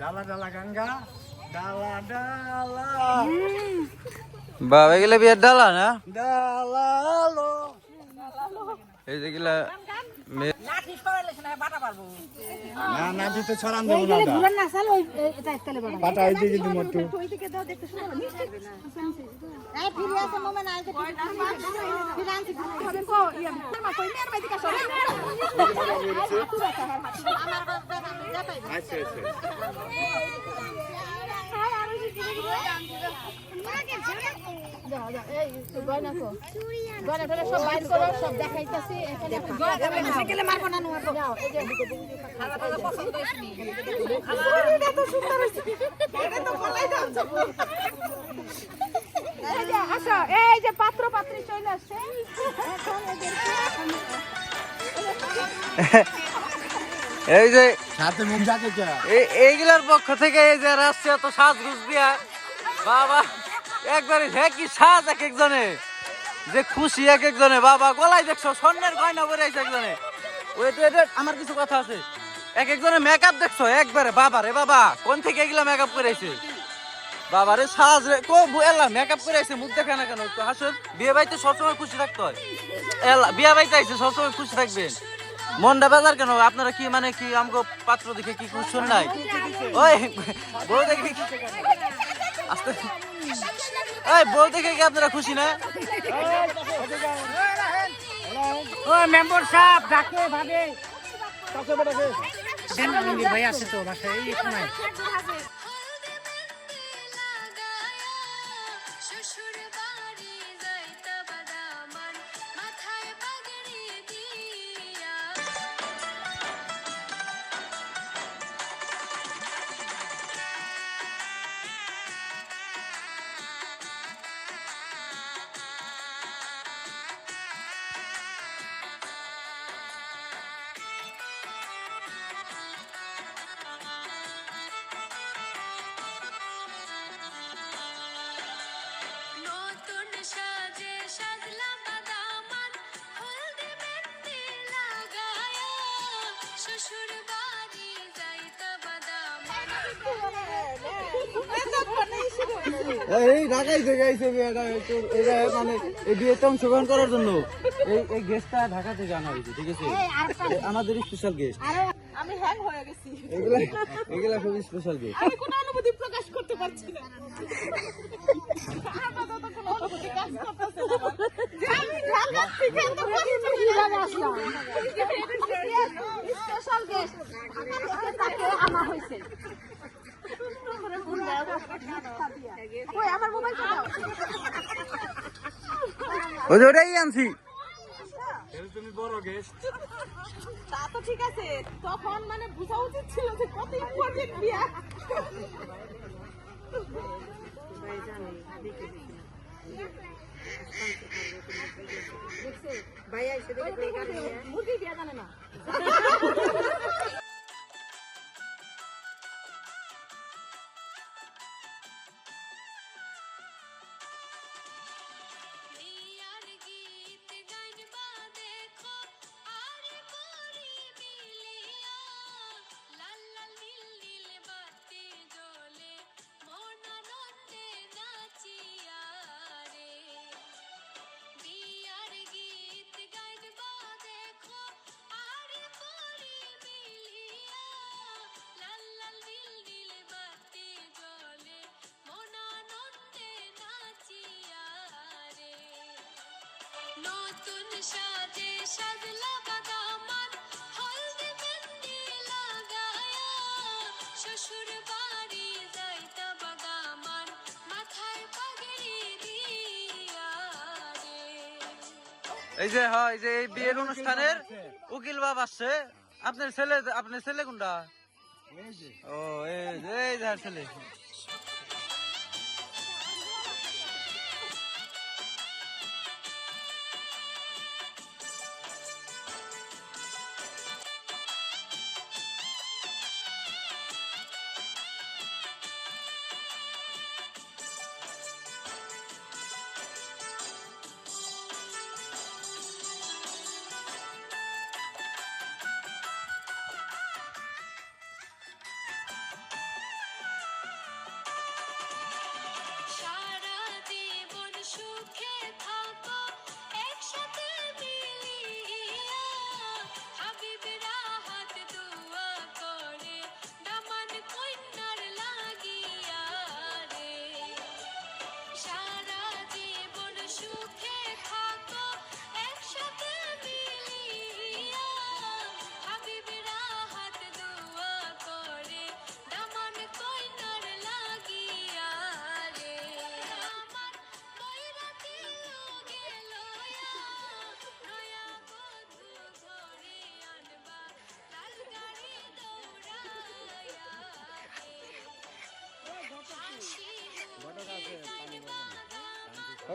ডালা ডালা গঙ্গা ডালা ডালা। বাবা এগুলা বিয়ের ডালা না? ডালালো এই যে এগুলা মে- না না দিতে ছড়ান দেবো না ঘুরে না চাল ওই এটা একতলে বড় পাটা ওই দিকে দিব একটু এই ফিরে আছে মোমে না আইতে ফিরে আনছি হবে কো ইয়া মা কই মের মাইদিকা সরে আমার বাবা যা পাই আচ্ছা আচ্ছা। গয়না কো গয়না ধরে সব আসো এই যে পাত্র পাত্রী চলে আসছে। এই যে সাথে মুখ এইগুলার পক্ষ থেকে এই যে রাষ্ট্র এত সাজগুজ দিয়া। বাবা। একবারে হ্যাঁ কি সাজ এক একজনে? যে খুশি এক একজনে। বাবা, গলায় দেখছ, স্বর্ণের গয়না পরে আছে একজনে। ওয়েট ওয়েট আমার কিছু কথা আছে। এক একজনে মেকআপ দেখছ? একবারে বাবা রে বাবা, কোন থেকে এগুলা মেকআপ করে আইছে? বাবা রে সাজ রে কো এলা মেকআপ করে আইছে, মুখ দেখা না কেন? একটু হাসুন। বিয়ে বাড়িতে সবসময় খুশি থাকতে হয়। এলা, বিয়ে বাড়িতে আইছে, সবসময় খুশি থাকবেন। মনটা বেজার কেন? আপনারা কি মানে কি আমাকে পাত্র দেখে কি খুশি নাই? ওই, বউ দেখে আস্তে এই বউ দেখে কি আপনারা খুশি না ও মেম্বার সাহেব ডাকে ভাবে ভাই আছে তো বাসায় এই এই ঢাকাই থেকে আইছে এটা মানে এই বিয়েতে অংশগ্রহণ করার জন্য। এই এই গেস্টটা ঢাকা থেকে আনা হয়েছে ঠিক আছে? আমাদের স্পেশাল গেস্ট আমি হ্যাং হয়ে গেছি। এগুলা এগুলা খুব স্পেশাল গেস্ট আমি কোনো অনুভূতি প্রকাশ করতে পারছি না। আপাতত কোনো অনুভূতি কাজ করতেছে না। আমি ঢাকা থেকে এত কষ্ট করে আসলাম। স্পেশাল গেস্ট তাকে আনা হয়েছে ওই আমার মোবাইল দাও ওই যে ওটাই আনছি। তুমি বড় গেস্ট তা তো ঠিক আছে তখন মানে বোঝা উচিত ছিল যে কত ইম্পর্টেন্ট বিয়া। মুরগি বিয়া জানে না। সাজে সাজলা বাদামান হলদি মেহেন্দি লাগায়া। শ্বশুর বাড়ি যাইতা বাদামান মাথায় পাগড়ি দিয়া এই যে হয় যে এই বিয়ের অনুষ্ঠানের উকিল বাব আসছে। আপনার ছেলে আপনার ছেলে কোনটা? ও এই যে ছেলে।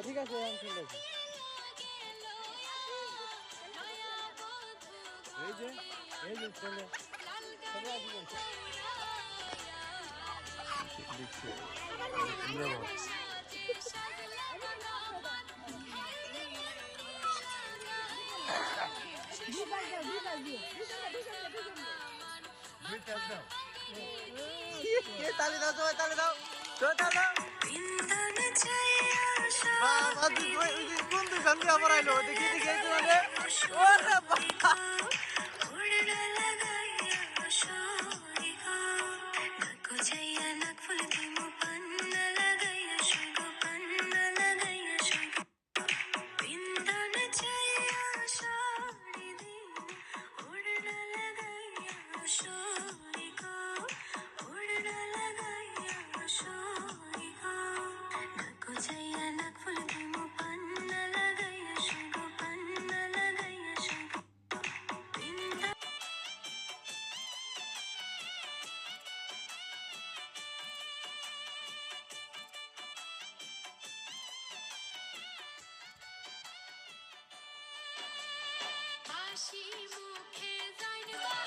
ঠিক আছে এখন ঠিক আছে। এই যে এই যে ছেলে তালি দাও সবাই তালি দাও। সবাই তালি দাও। কোন দোকান দিয়ে আবার আইলো দেখি দেখি মানে ওরে বাবা হাসি মুখে জানবা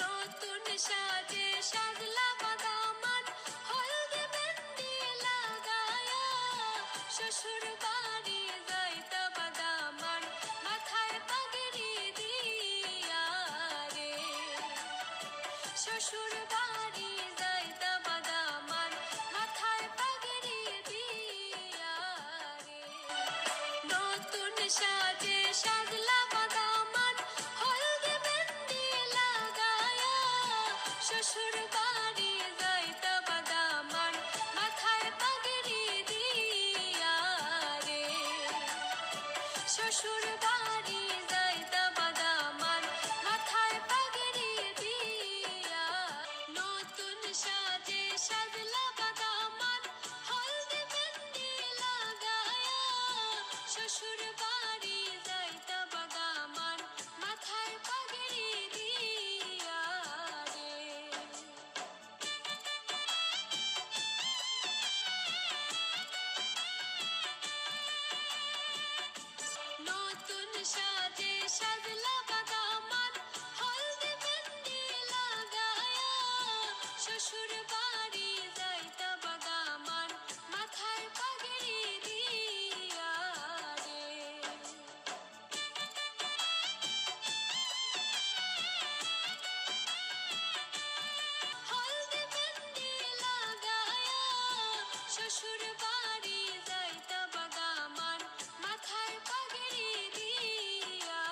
নতুন সাজে সাজলা বাদামান হলদে মেহেন্দি লাগায়া শ্বশুর বাড়ি যাইতা বাদামান মাথায় পাগড়ি দিয়া রে। শ্বশুর বাড়ি যাইতা বাদামান মাথায় পাগড়ি দিয়া রে। নতুন সাজে শ্বশুর বাড়ি যাইতা বাদামান মাথায় পাগড়ি দিয়া